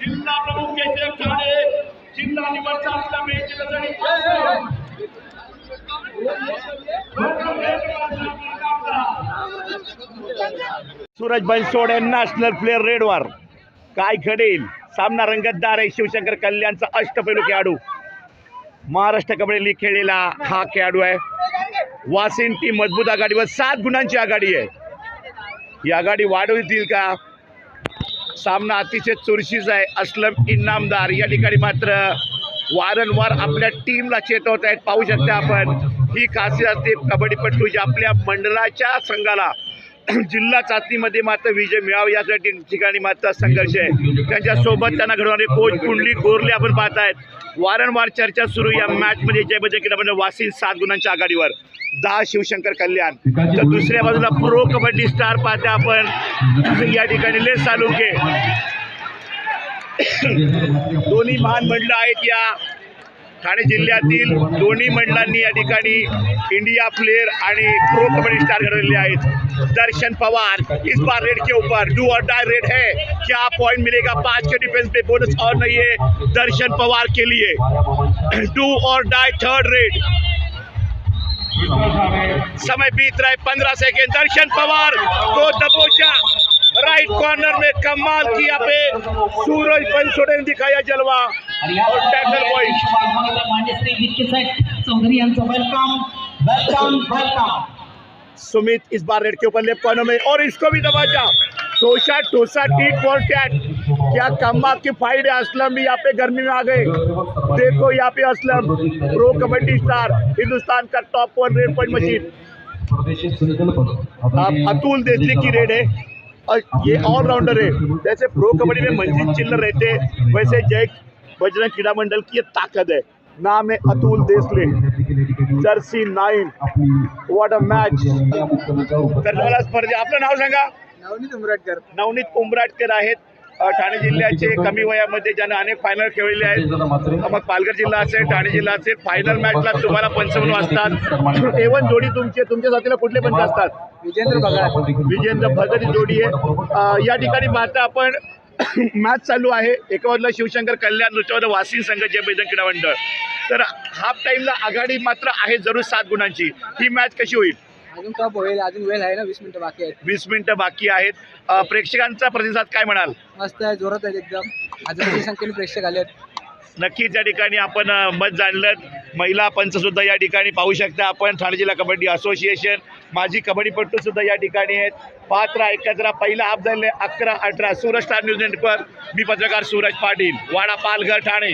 जिल्हा प्रमुख केशव ठाणे जिल्हा निवडचा आपला मेच सूरज बनसोडे नॅशनल प्लेअर रेडवर. काय घडेल? सामना रंगतदार आहे शिवशंकर कल्याणचा अष्टपैलू खेळाडू. महाराष्ट्र कबड्डी लीग खेळलेला हा खेळाडू आहे. वासिन टीम मजबूत आघाडीवर सात गुणांची आघाडी आहे. ही आघाडी वाढवतील का? सामना अतिशय चुरशीचा आहे. असलम इनामदार या ठिकाणी मात्र वारंवार आपल्या टीमला चेतवत आहेत. पाहू शकता आपण ही खासियत असते कबड्डीपट्टू जी आपल्या मंडळाच्या संघाला जिल्हा चाचणीमध्ये मात्र विजय मिळावा यासाठी ठिकाणी मात्र संघर्ष आहे. त्यांच्यासोबत त्यांना घडवणारे कोच कुंडली गोरले आपण पाहत आहेत वारंवार चर्चा सुरू या मॅचमध्ये जयबजय क्रीडामध्ये वासिन सात गुणांच्या आघाडीवर. दहा शिवशंकर कल्याण. तर दुसऱ्या बाजूला प्रो कबड्डी स्टार पाहते आपण. या ठिकाणी लेस तालुके दोन्ही महान मंडळ आहेत या. ठाणे जिल्ह्यातील दोन्ही मंडळांनी या ठिकाणी इंडिया प्लेयर आणि प्रो कबड्डी स्टार घडवलेले आहेत. दर्शन पवार इस बार रेड के ऊपर डू और डाई रेड है. क्या पॉइंट मिलेगा? पाँच के डिफेंस पे बोनस और नहीं है. दर्शन पवार के लिए. डू और डाई थर्ड रेड समय बीत रहा है पंद्रह सेकेंड दर्शन पवार को दबोचा राइट कॉर्नर में कमाल किया पे सूरज बनसोडे ने दिखाया जलवा और टैकल पॉइंट सुमित इस बार रेड के ऊपर लेफ़्ट कॉर्नर में और इसको भी दबाजा टोशा टोसा, टीट फॉर टैट क्या कमाल की फाइट है, असलम भी यहाँ पे गर्मी में आ गए। देखो यहाँ पे असलम प्रो कबड्डी स्टार हिंदुस्तान का top one raid point machine अब अतुल देशली की रेड है। और ये ऑलराउंडर है जैसे प्रो कबड्डी में मंजिल चिल्लर रहते वैसे जय बजरंग क्रीडा मंडल की ये ताकत है नाम है Atul Deshle. Jersey nine. What a match तर मला स्पर्धे आपलं नाव सांगा. नवनीत उमराटकर. नवनीत उंबराटकर आहेत. ठाणे जिल्ह्याचे कमी वयामध्ये ज्यानं अनेक फायनल खेळलेले आहेत. मग पालघर जिल्हा असेल ठाणे जिल्हा असेल फायनल मॅचला तुम्हाला पंचावन्न असतात एवन जोडी तुमची. तुमच्या साथीला कुठले पंच असतात विजेंद्र भगत विजेंद्र भगत ही जोडी आहे. या ठिकाणी पाहता आपण मॅच चालू आहे. एका बाजूला शिवशंकर कल्याण दुसऱ्या बाजूला वासिन संघ जय बैदन क्रीडा मंडळ. तर हाफ टाईमला आघाडी मात्र आहे जरूर सात गुणांची. ही मॅच कशी होईल? अजून टॉप होईल अजून वेळ आहे ना? वीस मिनिटं बाकी आहेत. वीस मिनिटं बाकी आहेत. अ, प्रेक्षकांचा प्रतिसाद काय म्हणाल? मस्त आहे जोरात आहेत एकदम. अजून संख्येने प्रेक्षक आले आहेत नक्कीच या ठिकाणी आपण अ, मत जाणलं महिला पंच सुद्धा या ठिकाणी पाहू शकता आपण. ठाणे जिल्हा कबड्डी असोसिएशन माजी कबड्डीपटू सुद्धा या ठिकाणी आहेत. पात्र एकत्र पहिला हाफ झाले अकरा अठरा. Suraj star news network. मी पत्रकार सूरज पाटील. वाडा पालघर ठाणे.